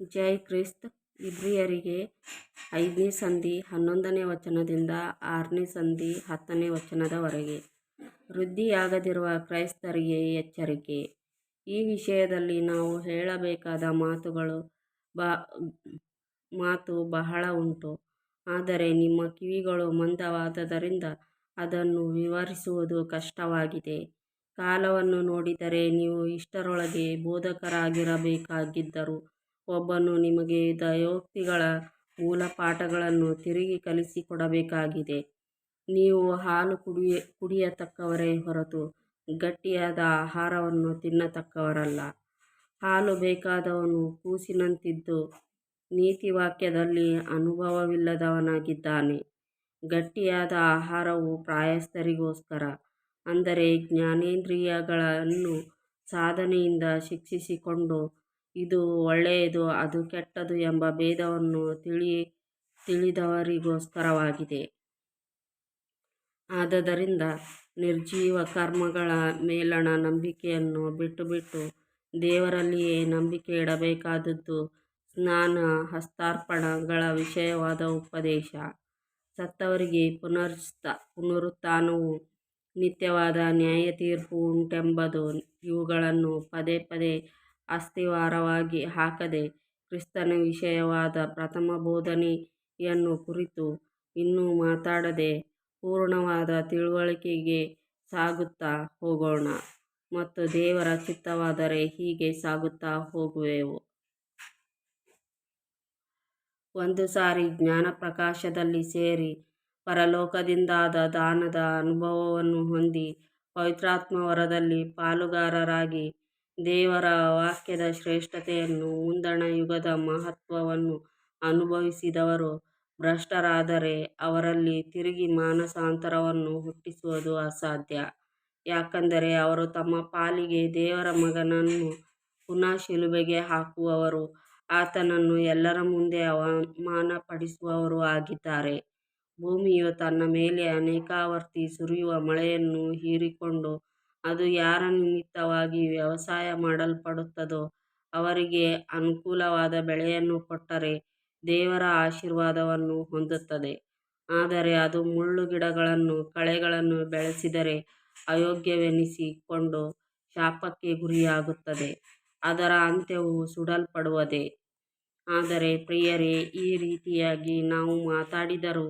ಜೈ Christ ಇಬ್ರಿಯರಿಗೆ ಐದನೇ ಸಂಧಿ ಹನ್ನೊಂದನೇ ವಚನದಿಂದ ಆರನೇ ಸಂಧಿ ಹತ್ತನೇ ವಚನದವರೆಗೆ. ವೃದ್ಧಿಯಾಗದಿರುವ ಕ್ರೈಸ್ತರಿಗೆ ಎಚ್ಚರಿಕೆ. ಈ ವಿಷಯದಲ್ಲಿ ನಾವು ಹೇಳಬೇಕಾದ ಮಾತುಗಳು ಬ, ಮಾತು ಬಹಳ ಉಂಟು. ಆದರೆ ನಿಮ್ಮ ಕಿವಿಗಳು ಮಂದವಾದದರಿಂದ ಅದನ್ನು ವಿವರಿಸುವುದು ಕಷ್ಟವಾಗಿದೆ. ಕಾಲವನ್ನು ನೋಡಿದರೆ ನೀವು ಇಷ್ಟರೊಳಗೆ ಬೋಧಕರಾಗಿರಬೇಕಾಗಿದ್ದರೂ. ಒಬ್ಬನು ನಿಮಗೆ ದೈವೋಕ್ತಿಗಳ ಮೂಲಪಾಠಗಳನ್ನು ತಿರುಗಿ ಕಲಿಸಿಕೊಡಬೇಕಾಗಿದೆ. ನೀವು ಹಾಲು ಕುಡಿಯ, ಕುಡಿಯತಕ್ಕವರೇ ಹೊರತು ಗಟ್ಟಿಯಾದ ಆಹಾರವನ್ನು ತಿನ್ನತಕ್ಕವರಲ್ಲ. ಹಾಲು ಬೇಕಾದವನು ಕೂಸಿನಂತಿದ್ದು ನೀತಿವಾಕ್ಯದಲ್ಲಿ ಅನುಭವವಿಲ್ಲದವನಾಗಿದ್ದಾನೆ. ಗಟ್ಟಿಯಾದ ಆಹಾರವು ಪ್ರಾಯಸ್ಥರಿಗೋಸ್ಕರ, ಅಂದರೆ ಜ್ಞಾನೇಂದ್ರಿಯಗಳನ್ನು ಸಾಧನೆಯಿಂದ ಶಿಕ್ಷಿಸಿಕೊಂಡು ಇದು ಒಳ್ಳೆಯದು, ಅದು ಕೆಟ್ಟದು ಎಂಬ ಭೇದವನ್ನು ತಿಳಿ, ತಿಳಿದವರಿಗೋಸ್ಕರವಾಗಿದೆ. ಆದದರಿಂದ ನಿರ್ಜೀವ ಕರ್ಮಗಳ ಮೇಲಣ ನಂಬಿಕೆಯನ್ನು ಬಿಟ್ಟುಬಿಟ್ಟು ದೇವರಲ್ಲಿಯೇ ನಂಬಿಕೆ ಇಡಬೇಕಾದದ್ದು ಸ್ನಾನ, ಹಸ್ತಾರ್ಪಣಗಳ ವಿಷಯವಾದ ಉಪದೇಶ. ಸತ್ತವರಿಗೆ ಪುನರ್ಸ್ತ ಪುನರುತ್ಥಾನವು ನಿತ್ಯವಾದ ನ್ಯಾಯತೀರ್ಪೂ ಉಂಟೆಂಬುದು ಇವುಗಳನ್ನು ಪದೇ ಪದೇ ಅಸ್ತಿವಾರವಾಗಿ ಹಾಕದೆ ಕ್ರಿಸ್ತನ ವಿಷಯವಾದ ಪ್ರಥಮ ಬೋಧನೆಯನ್ನು ಕುರಿತು ಇನ್ನೂ ಮಾತಾಡದೆ ಪೂರ್ಣವಾದ ತಿಳುವಳಿಕೆಗೆ ಸಾಗುತ್ತಾ ಹೋಗೋಣ ಮತ್ತು ದೇವರ ಚಿತ್ತವಾದರೆ ಹೀಗೆ ಸಾಗುತ್ತಾ ಹೋಗುವೆವು. ಒಂದು ಸಾರಿ ಜ್ಞಾನಪ್ರಕಾಶದಲ್ಲಿ ಸೇರಿ ಪರಲೋಕದಿಂದಾದ ದಾನದ ಅನುಭವವನ್ನು ಹೊಂದಿ ಪವಿತ್ರಾತ್ಮವರದಲ್ಲಿ ಪಾಲುಗಾರರಾಗಿ ದೇವರ ವಾಕ್ಯದ ಶ್ರೇಷ್ಠತೆಯನ್ನು ಮುಂದಣ ಯುಗದ ಮಹತ್ವವನ್ನು ಅನುಭವಿಸಿದವರು ಭ್ರಷ್ಟರಾದರೆ ಅವರಲ್ಲಿ ತಿರುಗಿ ಮಾನಸಾಂತರವನ್ನು ಹುಟ್ಟಿಸುವುದು ಅಸಾಧ್ಯ. ಯಾಕಂದರೆ ಅವರು ತಮ್ಮ ಪಾಲಿಗೆ ದೇವರ ಮಗನನ್ನು ಪುನಃ ಶಿಲುಬೆಗೆ ಹಾಕುವವರು, ಆತನನ್ನು ಎಲ್ಲರ ಮುಂದೆ ಅವಮಾನಪಡಿಸುವವರು ಆಗಿದ್ದಾರೆ. ಭೂಮಿಯು ತನ್ನ ಮೇಲೆ ಅನೇಕಾವರ್ತಿ ಸುರಿಯುವ ಮಳೆಯನ್ನು ಹೀರಿಕೊಂಡು ಅದು ಯಾರ ನಿಮಿತ್ತವಾಗಿ ವ್ಯವಸಾಯ ಮಾಡಲ್ಪಡುತ್ತದೋ ಅವರಿಗೆ ಅನುಕೂಲವಾದ ಬೆಳೆಯನ್ನು ಕೊಟ್ಟರೆ ದೇವರ ಆಶೀರ್ವಾದವನ್ನು ಹೊಂದುತ್ತದೆ. ಆದರೆ ಅದು ಮುಳ್ಳು ಗಿಡಗಳನ್ನು ಕಳೆಗಳನ್ನು ಬೆಳೆಸಿದರೆ ಅಯೋಗ್ಯವೆನಿಸಿಕೊಂಡು ಶಾಪಕ್ಕೆ ಗುರಿಯಾಗುತ್ತದೆ, ಅದರ ಅಂತ್ಯವು ಸುಡಲ್ಪಡುವುದೇ. ಆದರೆ ಪ್ರಿಯರೇ, ಈ ರೀತಿಯಾಗಿ ನಾವು ಮಾತಾಡಿದರೂ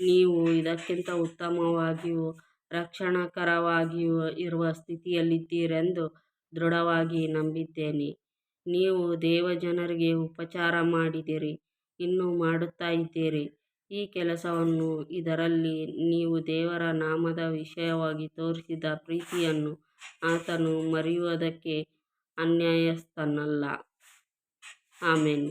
ನೀವು ಇದಕ್ಕಿಂತ ಉತ್ತಮವಾಗಿಯೂ ರಕ್ಷಣಾಕರವಾಗಿಯೂ ಇರುವ ಸ್ಥಿತಿಯಲ್ಲಿದ್ದೀರೆಂದು ದೃಢವಾಗಿ ನಂಬಿದ್ದೇನೆ. ನೀವು ದೇವಜನರಿಗೆ ಉಪಚಾರ ಮಾಡಿದಿರಿ, ಇನ್ನೂ ಮಾಡುತ್ತಾ ಇದ್ದೀರಿ. ಈ ಕೆಲಸವನ್ನು ಇದರಲ್ಲಿ ನೀವು ದೇವರ ನಾಮದ ವಿಷಯವಾಗಿ ತೋರಿಸಿದ ಪ್ರೀತಿಯನ್ನು ಆತನು ಮರೆಯುವುದಕ್ಕೆ ಅನ್ಯಾಯಸ್ಥನಲ್ಲ. ಆಮೆನ್.